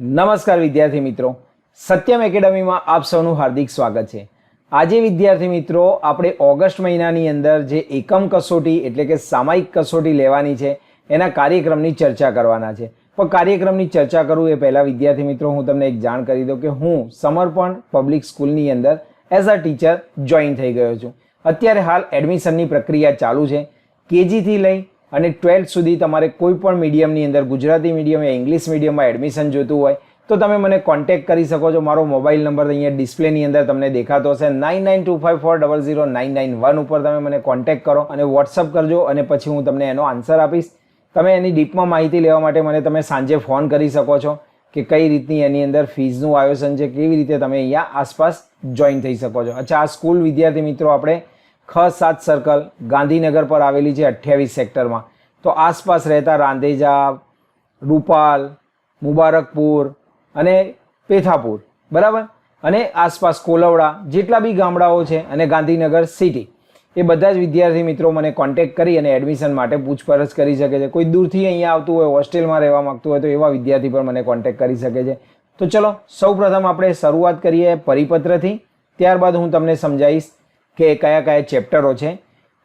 નમસ્કાર વિદ્યાર્થી મિત્રો. સત્યમ એકેડમીમાં આપ સૌનું હાર્દિક સ્વાગત છે. આજે વિદ્યાર્થી મિત્રો, આપણે ઓગસ્ટ મહિનાની અંદર જે એકમ કસોટી એટલે કે સામાયિક કસોટી લેવાની છે, એના કાર્યક્રમની ચર્ચા કરવાના છે. પણ કાર્યક્રમની ચર્ચા કરું એ પહેલાં વિદ્યાર્થી મિત્રો, હું તમને એક જાણ કરી દઉં કે હું સમર્પણ પબ્લિક સ્કૂલની અંદર એઝ અ ટીચર જોઈન થઈ ગયો છું. અત્યારે હાલ એડમિશનની પ્રક્રિયા ચાલુ છે. કેજીથી લઈ અને ટ્વેલ્થ સુધી તમારે કોઈ પણ મીડિયમની અંદર, ગુજરાતી મીડિયમ યા ઇંગ્લિશ મીડિયમમાં એડમિશન જોતું હોય, તો તમે મને કોન્ટેક્ટ કરી શકો છો. મારો મોબાઈલ નંબર અહીંયા ડિસ્પ્લેની અંદર તમને દેખાતો હશે. Nine nine two five four double zero nine nine one ઉપર તમે મને કોન્ટેક્ટ કરો અને વોટ્સઅપ કરજો અને પછી હું તમને એનો આન્સર આપીશ. તમે એની ડીપમાં માહિતી લેવા માટે મને તમે સાંજે ફોન કરી શકો છો કે કઈ રીતની એની અંદર ફીઝનું આયોજન છે, કેવી રીતે તમે અહીંયા આસપાસ જોઈન થઈ શકો છો. અચ્છા, આ સ્કૂલ વિદ્યાર્થી મિત્રો, આપણે ખ સાત સર્કલ ગાંધીનગર પર આવેલી છે અઠ્યાવીસ સેક્ટરમાં તો આસપાસ રહેતા રાંધેજા, રૂપાલ, મુબારકપુર અને પેથાપુર. બરાબર? અને આસપાસ કોલવડા, જેટલા બી ગામડાઓ છે અને ગાંધીનગર સિટી એ બધા જ વિદ્યાર્થી મિત્રો મને કોન્ટેક્ટ કરી અને એડમિશન માટે પૂછપરછ કરી શકે છે. કોઈ દૂરથી અહીંયા આવતું હોય, હોસ્ટેલમાં રહેવા માગતું હોય તો એવા વિદ્યાર્થી પણ મને કોન્ટેક્ટ કરી શકે છે. તો ચલો, સૌપ્રથમ આપણે શરૂઆત કરીએ પરિપત્રથી. ત્યારબાદ હું તમને સમજાવીશ કે કયા કયા ચેપ્ટરો છે?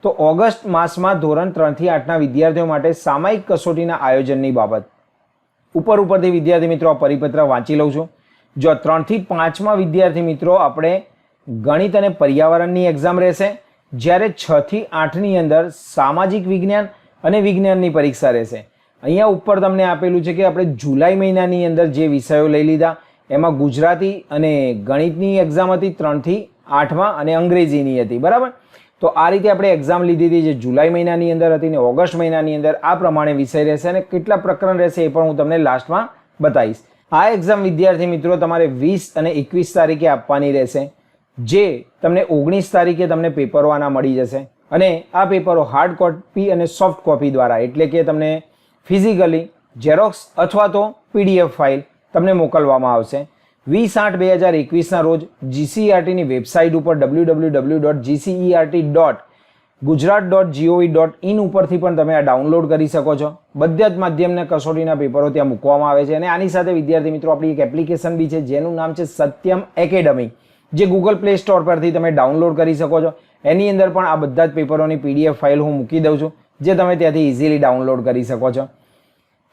તો ઓગસ્ટ માસમાં ધોરણ ત્રણથી આઠના વિદ્યાર્થીઓ માટે સામાયિક કસોટીના આયોજનની બાબત. ઉપર ઉપરથી વિદ્યાર્થી મિત્રો આ પરિપત્ર વાંચી લઉં છું. જો ત્રણથી પાંચમાં વિદ્યાર્થી મિત્રો આપણે ગણિત અને પર્યાવરણની એક્ઝામ રહેશે, જ્યારે છથી આઠની અંદર સામાજિક વિજ્ઞાન અને વિજ્ઞાનની પરીક્ષા રહેશે. અહીંયા ઉપર તમને આપેલું છે કે આપણે જુલાઈ મહિનાની અંદર જે વિષયો લઈ લીધા, એમાં ગુજરાતી અને ગણિતની એક્ઝામ હતી ત્રણથી આઠમાં અને અંગ્રેજીની હતી, બરાબર? તો આ રીતે આપણે એક્ઝામ લીધી હતી, જે જુલાઈ મહિનાની અંદર હતી ને ઓગસ્ટ મહિનાની અંદર આ પ્રમાણે વિષય રહેશે અને કેટલા પ્રકરણ રહેશે એ પણ હું તમને લાસ્ટમાં બતાવીશ. આ એક્ઝામ વિદ્યાર્થી મિત્રો તમારે વીસ અને એકવીસ તારીખે આપવાની રહેશે, જે તમને ઓગણીસ તારીખે તમને પેપરો આના મળી જશે અને આ પેપરો હાર્ડ કોપી અને સોફ્ટ કોપી દ્વારા, એટલે કે તમને ફિઝિકલી ઝેરોક્સ અથવા તો પીડીએફ ફાઇલ તમને મોકલવામાં આવશે. વીસ આઠ બે હજાર એકવીસના રોજ જીસીઆરટીની વેબસાઇટ ઉપર W W W dot GCERT dot Gujarat dot GOV dot in ઉપરથી પણ તમે આ ડાઉનલોડ કરી શકો છો. બધા જ માધ્યમના કસોટીના પેપરો ત્યાં મૂકવામાં આવે છે અને આની સાથે, વિદ્યાર્થી મિત્રો, આપણી એક એપ્લિકેશન બી છે, જેનું નામ છે સત્યમ એકેડમી, જે ગૂગલ પ્લે સ્ટોર પરથી તમે ડાઉનલોડ કરી શકો છો. એની અંદર પણ આ બધા જ પેપરોની પીડીએફ ફાઇલ હું મૂકી દઉં છું, જે તમે ત્યાંથી ઇઝીલી ડાઉનલોડ કરી શકો છો.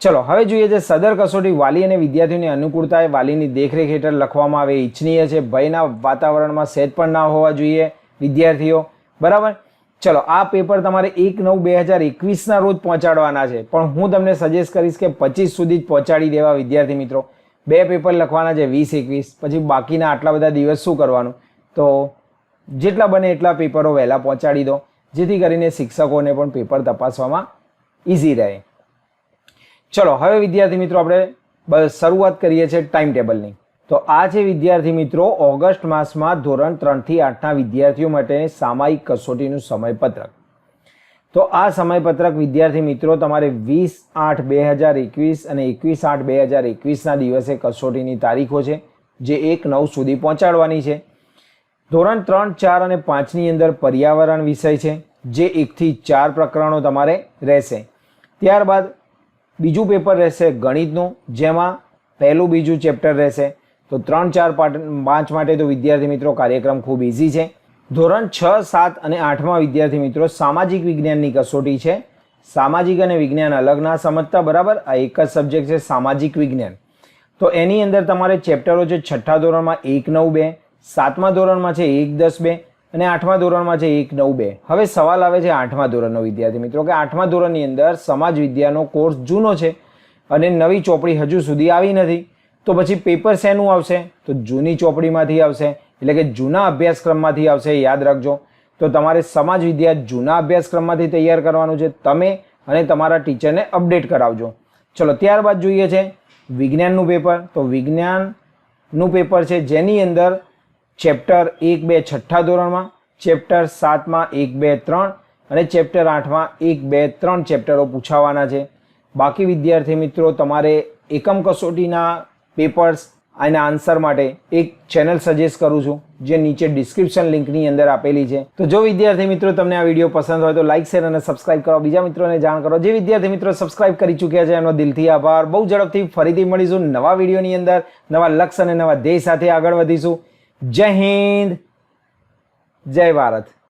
ચલો, હવે જોઈએ છે સદર કસોટી વાલી અને વિદ્યાર્થીઓની અનુકૂળતાએ વાલીની દેખરેખ હેઠળ લખવામાં આવે એ ઇચ્છનીય છે. ભયના વાતાવરણમાં સેજ પણ ના હોવા જોઈએ વિદ્યાર્થીઓ. બરાબર? ચલો, આ પેપર તમારે એક નવ બે હજાર એકવીસના રોજ પહોંચાડવાના છે. પણ હું તમને સજેસ્ટ કરીશ કે પચીસ સુધી જ પહોંચાડી દેવા વિદ્યાર્થી મિત્રો. બે પેપર લખવાના છે, વીસ, એકવીસ. પછી બાકીના આટલા બધા દિવસ શું કરવાનું? તો જેટલા બને એટલા પેપરો વહેલા પહોંચાડી દો. જેથી કરીને શિક્ષકોને પણ પેપર તપાસવામાં ઇઝી રહે. ચલો, હવે વિદ્યાર્થી મિત્રો આપણે શરૂઆત કરીએ છીએ ટાઈમ ટેબલની તો આ છે વિદ્યાર્થી મિત્રો ઓગસ્ટ માસમાં ધોરણ ત્રણથી આઠના વિદ્યાર્થીઓ માટે સામાયિક કસોટીનું સમયપત્રક. તો આ સમયપત્રક વિદ્યાર્થી મિત્રો તમારે વીસ આઠ બે હજાર એકવીસ અને એકવીસ આઠ બે હજાર એકવીસના દિવસે કસોટીની તારીખો છે, જે એક નવ સુધી પહોંચાડવાની છે. ધોરણ ત્રણ, ચાર અને પાંચની અંદર પર્યાવરણ વિષય છે, જે એકથી ચાર પ્રકરણો તમારે રહેશે. ત્યારબાદ બીજું પેપર રહેશે ગણિતનું, જેમાં પહેલું બીજું ચેપ્ટર રહેશે. તો ત્રણ, ચાર પાંચ માટે તો વિદ્યાર્થી મિત્રો કાર્યક્રમ ખૂબ ઇઝી છે. ધોરણ છ, સાત અને આઠમાં વિદ્યાર્થી મિત્રો સામાજિક વિજ્ઞાનની કસોટી છે. સામાજિક અને વિજ્ઞાન અલગ ના સમજતા બરાબર, આ એક જ સબ્જેક્ટ છે, સામાજિક વિજ્ઞાન. તો એની અંદર તમારે ચેપ્ટરો છે છઠ્ઠા ધોરણમાં એક, નવ, બે, સાતમા ધોરણમાં છે એક, દસ, બે અને આઠમા ધોરણમાં છે એક નવ બે. હવે સવાલ આવે છે આઠમા ધોરણનો વિદ્યાર્થી. મિત્રો કે આઠમા ધોરણની અંદર સમાજ વિદ્યાનો કોર્સ જૂનો છે અને નવી ચોપડી હજુ સુધી આવી નથી. તો પછી પેપર શેનું આવશે? તો જૂની ચોપડીમાંથી આવશે. એટલે કે જૂના અભ્યાસક્રમમાંથી આવશે, યાદ રાખજો. તો તમારે સમાજ વિદ્યા જૂના અભ્યાસક્રમમાંથી તૈયાર કરવાનું છે. તમે અને તમારા ટીચરને અપડેટ કરાવજો. ચલો, ત્યારબાદ જોઈએ છે વિજ્ઞાનનું પેપર. તો વિજ્ઞાનનું પેપર છે જેની અંદર ચેપ્ટર એક બે છઠ્ઠા ધોરણમાં, ચેપ્ટર સાતમાં એક બે ત્રણ અને ચેપ્ટર આઠમાં એક બે ત્રણ ચેપ્ટરો પૂછાવાના છે. બાકી વિદ્યાર્થી મિત્રો, તમારે એકમ કસોટીના પેપર્સ આના આન્સર માટે એક ચેનલ સજેસ્ટ કરું છું, જે નીચે ડિસ્ક્રિપ્શન લિંકની અંદર આપેલી છે. તો જો વિદ્યાર્થી મિત્રો તમને આ વીડિયો પસંદ હોય તો લાઇક શેર અને સબસ્ક્રાઇબ કરો. બીજા મિત્રોને જાણ કરો. જે વિદ્યાર્થી મિત્રો સબસ્ક્રાઇબ કરી ચૂક્યા છે, એનો દિલથી આભાર. બહુ ઝડપથી ફરીથી મળીશું નવા વિડીયોની અંદર. નવા લક્ષ્ય અને નવા ધ્યેય સાથે આગળ વધીશું. જય હિન્દ. જય ભારત.